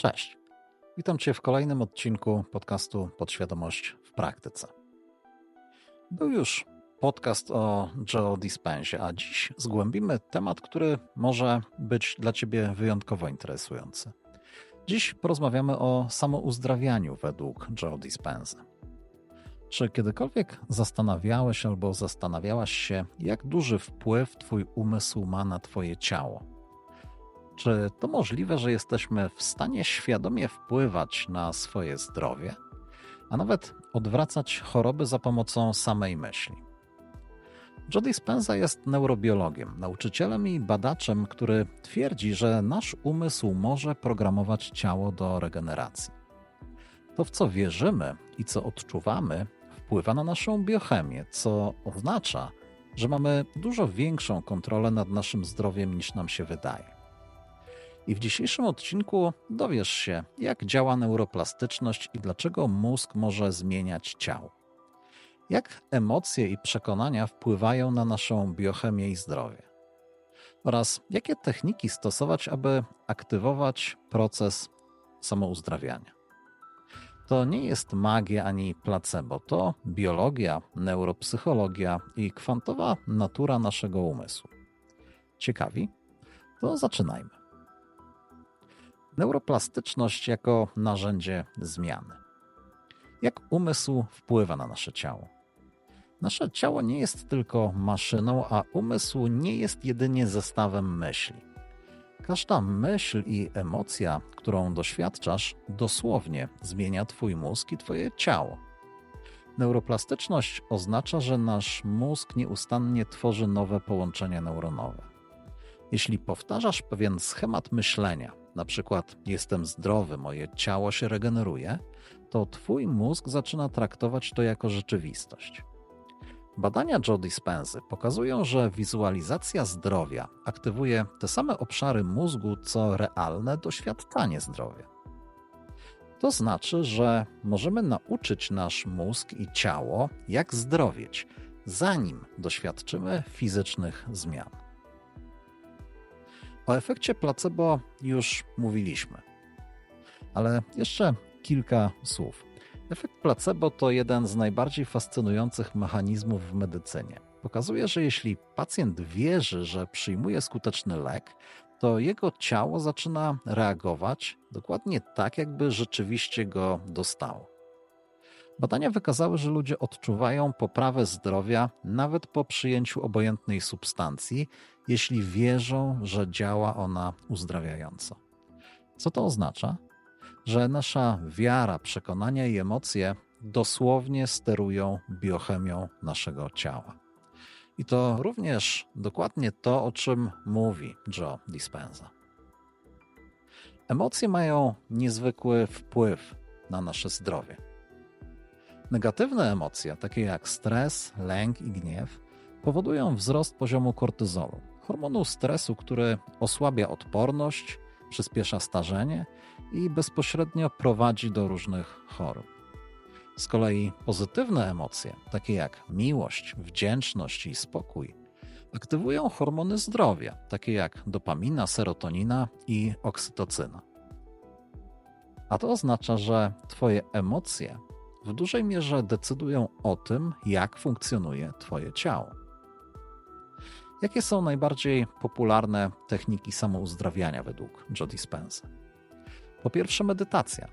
Cześć. Witam Cię w kolejnym odcinku podcastu Podświadomość w praktyce. Był już podcast o Joe Dispensie, a dziś zgłębimy temat, który może być dla Ciebie wyjątkowo interesujący. Dziś porozmawiamy o samouzdrawianiu według Joe Dispenza. Czy kiedykolwiek zastanawiałeś albo zastanawiałaś się, jak duży wpływ Twój umysł ma na Twoje ciało? Czy to możliwe, że jesteśmy w stanie świadomie wpływać na swoje zdrowie, a nawet odwracać choroby za pomocą samej myśli? Jody Spenza jest neurobiologiem, nauczycielem i badaczem, który twierdzi, że nasz umysł może programować ciało do regeneracji. To, w co wierzymy i co odczuwamy, wpływa na naszą biochemię, co oznacza, że mamy dużo większą kontrolę nad naszym zdrowiem niż nam się wydaje. I w dzisiejszym odcinku dowiesz się, jak działa neuroplastyczność i dlaczego mózg może zmieniać ciało. Jak emocje i przekonania wpływają na naszą biochemię i zdrowie. Oraz jakie techniki stosować, aby aktywować proces samouzdrawiania. To nie jest magia ani placebo, to biologia, neuropsychologia i kwantowa natura naszego umysłu. Ciekawi? To zaczynajmy. Neuroplastyczność jako narzędzie zmiany. Jak umysł wpływa na nasze ciało? Nasze ciało nie jest tylko maszyną, a umysł nie jest jedynie zestawem myśli. Każda myśl i emocja, którą doświadczasz, dosłownie zmienia Twój mózg i Twoje ciało. Neuroplastyczność oznacza, że nasz mózg nieustannie tworzy nowe połączenia neuronowe. Jeśli powtarzasz pewien schemat myślenia, na przykład jestem zdrowy, moje ciało się regeneruje, to Twój mózg zaczyna traktować to jako rzeczywistość. Badania Joe Dispensy pokazują, że wizualizacja zdrowia aktywuje te same obszary mózgu, co realne doświadczanie zdrowia. To znaczy, że możemy nauczyć nasz mózg i ciało, jak zdrowieć, zanim doświadczymy fizycznych zmian. O efekcie placebo już mówiliśmy, ale jeszcze kilka słów. Efekt placebo to jeden z najbardziej fascynujących mechanizmów w medycynie. Pokazuje, że jeśli pacjent wierzy, że przyjmuje skuteczny lek, to jego ciało zaczyna reagować dokładnie tak, jakby rzeczywiście go dostało. Badania wykazały, że ludzie odczuwają poprawę zdrowia nawet po przyjęciu obojętnej substancji, jeśli wierzą, że działa ona uzdrawiająco. Co to oznacza? Że nasza wiara, przekonania i emocje dosłownie sterują biochemią naszego ciała. I to również dokładnie to, o czym mówi Joe Dispenza. Emocje mają niezwykły wpływ na nasze zdrowie. Negatywne emocje, takie jak stres, lęk i gniew, powodują wzrost poziomu kortyzolu, hormonu stresu, który osłabia odporność, przyspiesza starzenie i bezpośrednio prowadzi do różnych chorób. Z kolei pozytywne emocje, takie jak miłość, wdzięczność i spokój, aktywują hormony zdrowia, takie jak dopamina, serotonina i oksytocyna. A to oznacza, że Twoje emocje w dużej mierze decydują o tym, jak funkcjonuje Twoje ciało. Jakie są najbardziej popularne techniki samouzdrawiania według Joe Dispenza? Po pierwsze, medytacja.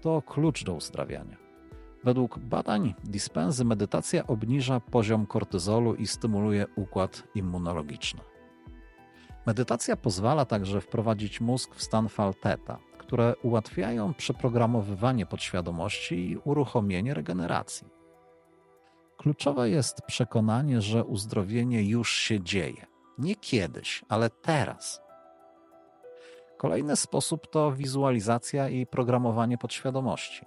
To klucz do uzdrawiania. Według badań Dispensy medytacja obniża poziom kortyzolu i stymuluje układ immunologiczny. Medytacja pozwala także wprowadzić mózg w stan falteta, które ułatwiają przeprogramowywanie podświadomości i uruchomienie regeneracji. Kluczowe jest przekonanie, że uzdrowienie już się dzieje. Nie kiedyś, ale teraz. Kolejny sposób to wizualizacja i programowanie podświadomości.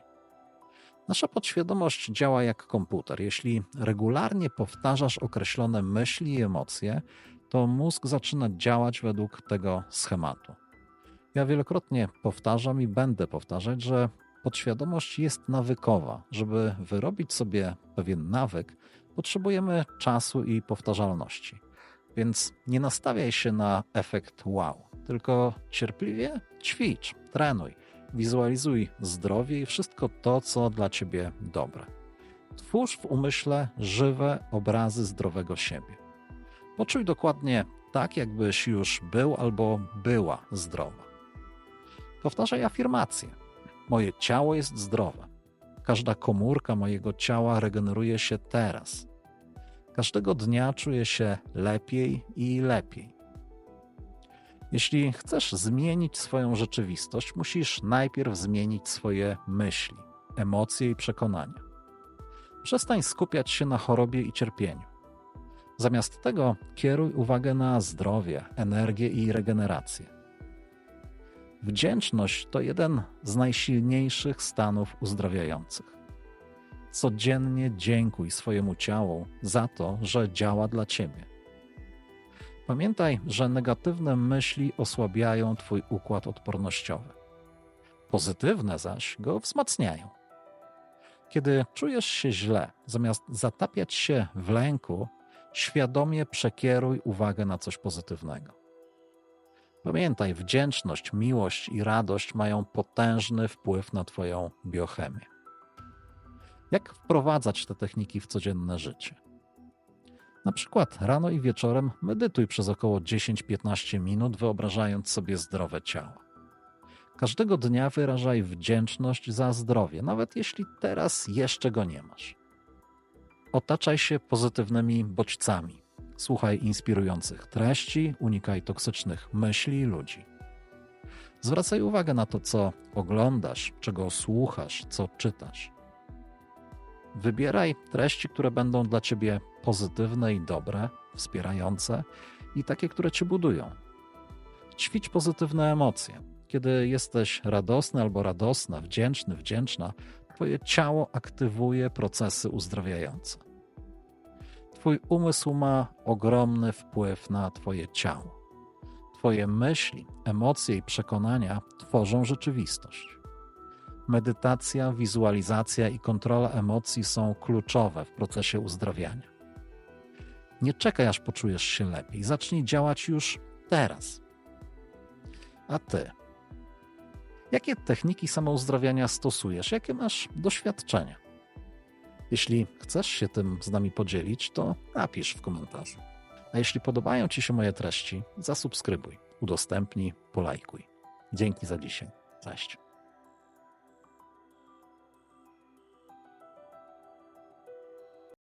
Nasza podświadomość działa jak komputer. Jeśli regularnie powtarzasz określone myśli i emocje, to mózg zaczyna działać według tego schematu. Ja wielokrotnie powtarzam i będę powtarzać, że podświadomość jest nawykowa. Żeby wyrobić sobie pewien nawyk, potrzebujemy czasu i powtarzalności. Więc nie nastawiaj się na efekt wow, tylko cierpliwie ćwicz, trenuj wizualizuj zdrowie i wszystko to, co dla ciebie dobre. Twórz w umyśle żywe obrazy zdrowego siebie. Poczuj dokładnie tak, jakbyś już był albo była zdrowa. Powtarzaj afirmacje. Moje ciało jest zdrowe. Każda komórka mojego ciała regeneruje się teraz. Każdego dnia czuję się lepiej i lepiej. Jeśli chcesz zmienić swoją rzeczywistość, musisz najpierw zmienić swoje myśli, emocje i przekonania. Przestań skupiać się na chorobie i cierpieniu. Zamiast tego kieruj uwagę na zdrowie, energię i regenerację. Wdzięczność to jeden z najsilniejszych stanów uzdrawiających. Codziennie dziękuj swojemu ciału za to, że działa dla ciebie. Pamiętaj, że negatywne myśli osłabiają Twój układ odpornościowy. Pozytywne zaś go wzmacniają. Kiedy czujesz się źle, zamiast zatapiać się w lęku, świadomie przekieruj uwagę na coś pozytywnego. Pamiętaj, wdzięczność, miłość i radość mają potężny wpływ na Twoją biochemię. Jak wprowadzać te techniki w codzienne życie? Na przykład rano i wieczorem medytuj przez około 10-15 minut, wyobrażając sobie zdrowe ciało. Każdego dnia wyrażaj wdzięczność za zdrowie, nawet jeśli teraz jeszcze go nie masz. Otaczaj się pozytywnymi bodźcami. Słuchaj inspirujących treści, unikaj toksycznych myśli i ludzi. Zwracaj uwagę na to, co oglądasz, czego słuchasz, co czytasz. Wybieraj treści, które będą dla ciebie pozytywne i dobre, wspierające i takie, które cię budują. Ćwicz pozytywne emocje. Kiedy jesteś radosny albo radosna, wdzięczny, wdzięczna, twoje ciało aktywuje procesy uzdrawiające. Twój umysł ma ogromny wpływ na twoje ciało. Twoje myśli, emocje i przekonania tworzą rzeczywistość. Medytacja, wizualizacja i kontrola emocji są kluczowe w procesie uzdrawiania. Nie czekaj, aż poczujesz się lepiej. Zacznij działać już teraz. A ty? Jakie techniki samouzdrawiania stosujesz? Jakie masz doświadczenia? Jeśli chcesz się tym z nami podzielić, to napisz w komentarzu. A jeśli podobają Ci się moje treści, zasubskrybuj, udostępnij, polajkuj. Dzięki za dzisiaj. Cześć.